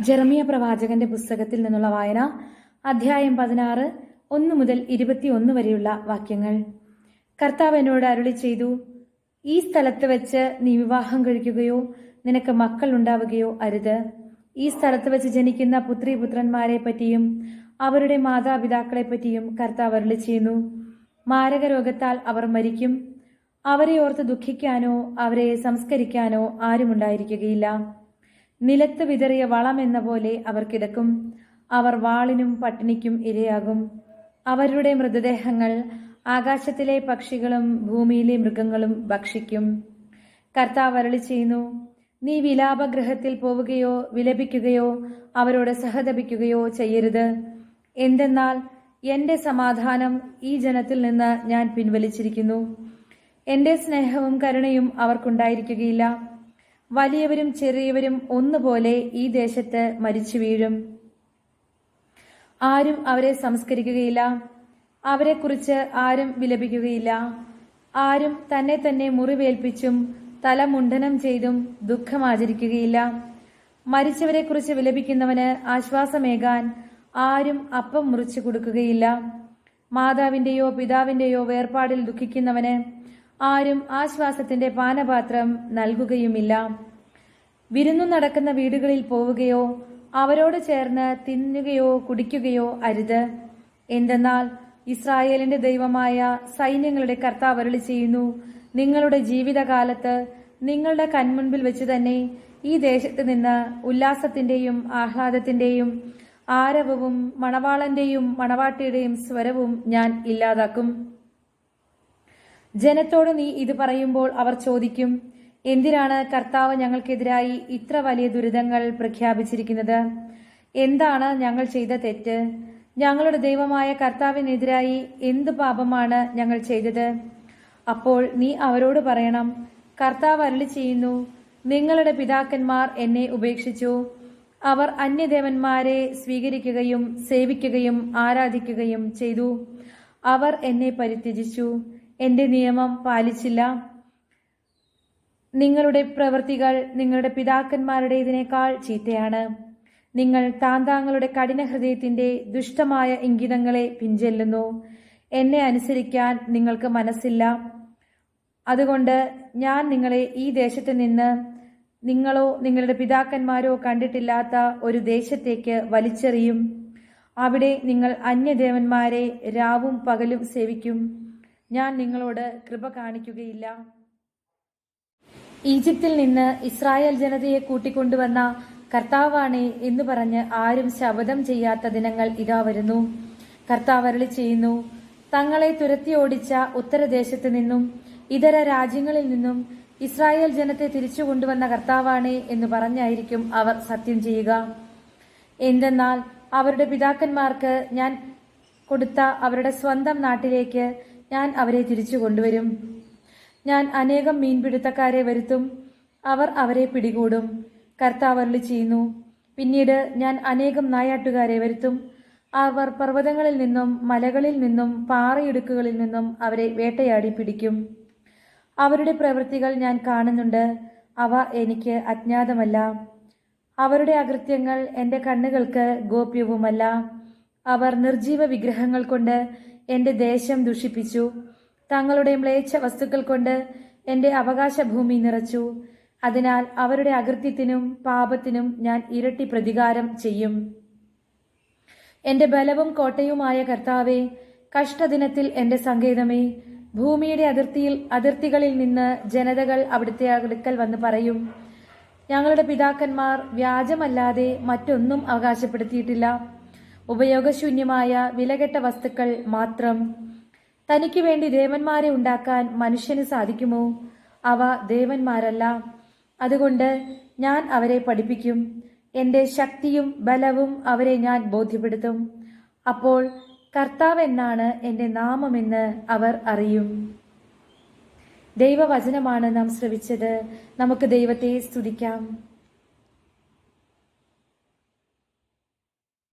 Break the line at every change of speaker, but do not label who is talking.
ജെറമിയ പ്രവാചകന്റെ പുസ്തകത്തിൽ നിന്നുള്ള വായന അധ്യായം പതിനാറ് ഒന്ന് മുതൽ ഇരുപത്തിയൊന്ന് വരെയുള്ള വാക്യങ്ങൾ. കർത്താവ് എന്നോട് അരുളി ചെയ്തു ഈ സ്ഥലത്ത് വെച്ച് നീ വിവാഹം കഴിക്കുകയോ നിനക്ക് മക്കൾ ഉണ്ടാവുകയോ അരുത്. ഈ സ്ഥലത്ത് വെച്ച് ജനിക്കുന്ന പുത്രി പുത്രന്മാരെ പറ്റിയും അവരുടെ മാതാപിതാക്കളെ പറ്റിയും കർത്താവ് അരുളി ചെയ്യുന്നു. മാരക രോഗത്താൽ അവർ മരിക്കും. അവരെ ഓർത്ത് ദുഃഖിക്കാനോ അവരെ സംസ്കരിക്കാനോ ആരുമുണ്ടായിരിക്കുകയില്ല. നിലത്ത് വിതറിയ വളം എന്ന പോലെ അവർ കിടക്കും. അവർ വാളിനും പട്ടിണിക്കും ഇരയാകും. അവരുടെ മൃതദേഹങ്ങൾ ആകാശത്തിലെ പക്ഷികളും ഭൂമിയിലെ മൃഗങ്ങളും ഭക്ഷിക്കും. കർത്താവ് അരളി ചെയ്യുന്നു നീ വിലാപഗ്രഹത്തിൽ പോവുകയോ വിലപിക്കുകയോ അവരോട് സഹതപിക്കുകയോ ചെയ്യരുത്. എന്തെന്നാൽ എന്റെ സമാധാനം ഈ ജനത്തിൽ നിന്ന് ഞാൻ പിൻവലിച്ചിരിക്കുന്നു. എന്റെ സ്നേഹവും കരുണയും അവർക്കുണ്ടായിരിക്കുകയില്ല. വലിയവരും ചെറിയവരും ഒന്നുപോലെ ഈ ദേശത്ത് മരിച്ചു വീഴും. ആരും അവരെ സംസ്കരിക്കുകയില്ല. അവരെക്കുറിച്ച് ആരും വിലപിക്കുകയില്ല. ആരും തന്നെ തന്നെ മുറിവേൽപ്പിച്ചും തല മുണ്ടനം ചെയ്തും ദുഃഖം ആചരിക്കുകയില്ല. മരിച്ചവരെക്കുറിച്ച് വിലപിക്കുന്നവന് ആശ്വാസമേകാൻ ആരും അപ്പം മുറിച്ചു കൊടുക്കുകയില്ല. മാതാവിന്റെയോ പിതാവിന്റെയോ വേർപാടിൽ ദുഃഖിക്കുന്നവന് ആരും ആശ്വാസത്തിന്റെ പാനപാത്രം നൽകുകയുമില്ല. വിരുന്നു നടക്കുന്ന വീടുകളിൽ പോവുകയോ അവരോട് ചേർന്ന് തിന്നുകയോ കുടിക്കുകയോ അരുത്. എന്തെന്നാൽ ഇസ്രായേലിന്റെ ദൈവമായ സൈന്യങ്ങളുടെ കർത്താവ് അരുളി ചെയ്യുന്നു നിങ്ങളുടെ ജീവിതകാലത്ത് നിങ്ങളുടെ കൺമുൻപിൽ വെച്ച് തന്നെ ഈ ദേശത്ത് നിന്ന് ഉല്ലാസത്തിന്റെയും ആഹ്ലാദത്തിന്റെയും ആരവവും മണവാളന്റെയും മണവാട്ടിയുടെയും സ്വരവും ഞാൻ ഇല്ലാതാക്കും. ജനത്തോട് നീ ഇത് പറയുമ്പോൾ അവർ ചോദിക്കും എന്തിനാണ് കർത്താവ് ഞങ്ങൾക്കെതിരായി ഇത്ര വലിയ ദുരിതങ്ങൾ പ്രഖ്യാപിച്ചിരിക്കുന്നത്? എന്താണ് ഞങ്ങൾ ചെയ്ത തെറ്റ്? ഞങ്ങളുടെ ദൈവമായ കർത്താവിനെതിരായി എന്ത് പാപമാണ് ഞങ്ങൾ ചെയ്തത്? അപ്പോൾ നീ അവരോട് പറയണം കർത്താവ് അരളി ചെയ്യുന്നു നിങ്ങളുടെ പിതാക്കന്മാർ എന്നെ ഉപേക്ഷിച്ചു. അവർ അന്യദേവന്മാരെ സ്വീകരിക്കുകയും സേവിക്കുകയും ആരാധിക്കുകയും ചെയ്തു. അവർ എന്നെ പരിത്യജിച്ചു. എന്റെ നിയമം പാലിച്ചില്ല. നിങ്ങളുടെ പ്രവൃത്തികൾ നിങ്ങളുടെ പിതാക്കന്മാരുടെ പിതാക്കന്മാരുടേതിനേക്കാൾ ചീത്തയാണ്. നിങ്ങൾ താന്താങ്ങളുടെ കഠിന ഹൃദയത്തിന്റെ ദുഷ്ടമായ ഇംഗിതങ്ങളെ പിഞ്ചെല്ലുന്നു എന്നെ അനുസരിക്കാൻ നിങ്ങൾക്ക് മനസ്സില്ല. അതുകൊണ്ട് ഞാൻ നിങ്ങളെ ഈ ദേശത്ത് നിന്ന് നിങ്ങളോ നിങ്ങളുടെ പിതാക്കന്മാരോ കണ്ടിട്ടില്ലാത്ത ഒരു ദേശത്തേക്ക് വലിച്ചെറിയും. അവിടെ നിങ്ങൾ അന്യദേവന്മാരെ രാവും പകലും സേവിക്കും. ഞാൻ നിങ്ങളോട് കൃപ കാണിക്കുകയില്ല. ഈജിപ്തിൽ നിന്ന് ഇസ്രായേൽ ജനതയെ കൂട്ടിക്കൊണ്ടുവന്ന കർത്താവാണേ എന്ന് പറഞ്ഞ് ആരും ശപഥം ചെയ്യാത്ത ദിനങ്ങൾ ഇതാ വരുന്നു. കർത്താവരളി ചെയ്യുന്നു തങ്ങളെ തുരത്തി ഓടിച്ച ഉത്തരദേശത്ത് നിന്നും ഇതര രാജ്യങ്ങളിൽ നിന്നും ഇസ്രായേൽ ജനത്തെ തിരിച്ചു കൊണ്ടുവന്ന കർത്താവാണേ എന്ന് പറഞ്ഞായിരിക്കും അവർ സത്യം ചെയ്യുക. എന്തെന്നാൽ അവരുടെ പിതാക്കന്മാർക്ക് ഞാൻ കൊടുത്ത അവരുടെ സ്വന്തം നാട്ടിലേക്ക് ഞാൻ അവരെ തിരിച്ചു കൊണ്ടുവരും. ഞാൻ അനേകം മീൻപിടുത്തക്കാരെ വരുത്തും. അവർ അവരെ പിടികൂടും. കർത്താവ് ചെയ്യുന്നു. പിന്നീട് ഞാൻ അനേകം നായാട്ടുകാരെ വരുത്തും. അവർ പർവതങ്ങളിൽ നിന്നും മലകളിൽ നിന്നും പാറയിടുക്കുകളിൽ നിന്നും അവരെ വേട്ടയാടി പിടിക്കും. അവരുടെ പ്രവൃത്തികൾ ഞാൻ കാണുന്നുണ്ട്. അവ എനിക്ക് അജ്ഞാതമല്ല. അവരുടെ അകൃത്യങ്ങൾ എന്റെ കണ്ണുകൾക്ക് ഗോപ്യവുമല്ല. അവർ നിർജീവ വിഗ്രഹങ്ങൾ കൊണ്ട് എന്റെ ദേശം ദുഷിപ്പിച്ചു. തങ്ങളുടെ മ്ലേച്ഛ വസ്തുക്കൾ കൊണ്ട് എന്റെ അവകാശഭൂമി നിറച്ചു. അതിനാൽ അവരുടെ അകൃത്യത്തിനും പാപത്തിനും ഞാൻ ഇരട്ടി പ്രതികാരം ചെയ്യും. എന്റെ ബലവും കോട്ടയുമായ കർത്താവെ കഷ്ടദിനത്തിൽ എന്റെ സങ്കേതമേ ഭൂമിയുടെ അതിർത്തിയിൽ അതിർത്തികളിൽ നിന്ന് ജനതകൾ അവിടുത്തെ അടുക്കൽ വന്ന് പറയും ഞങ്ങളുടെ പിതാക്കന്മാർ വ്യാജമല്ലാതെ മറ്റൊന്നും അവകാശപ്പെടുത്തിയിട്ടില്ല. ഉപയോഗശൂന്യമായ വിലകെട്ട വസ്തുക്കൾ മാത്രം തനിക്ക് വേണ്ടി ദേവന്മാരെ ഉണ്ടാക്കാൻ മനുഷ്യന് സാധിക്കുമോ? അവ ദേവന്മാരല്ല. അതുകൊണ്ട് ഞാൻ അവരെ പഠിപ്പിക്കും. എന്റെ ശക്തിയും ബലവും അവരെ ഞാൻ ബോധ്യപ്പെടുത്തും. അപ്പോൾ കർത്താവ് എന്നാണ് എന്റെ നാമമെന്ന് അവർ അറിയും. ദൈവവചനമാണ് നാം ശ്രവിച്ചത്. നമുക്ക് ദൈവത്തെ സ്തുതിക്കാം.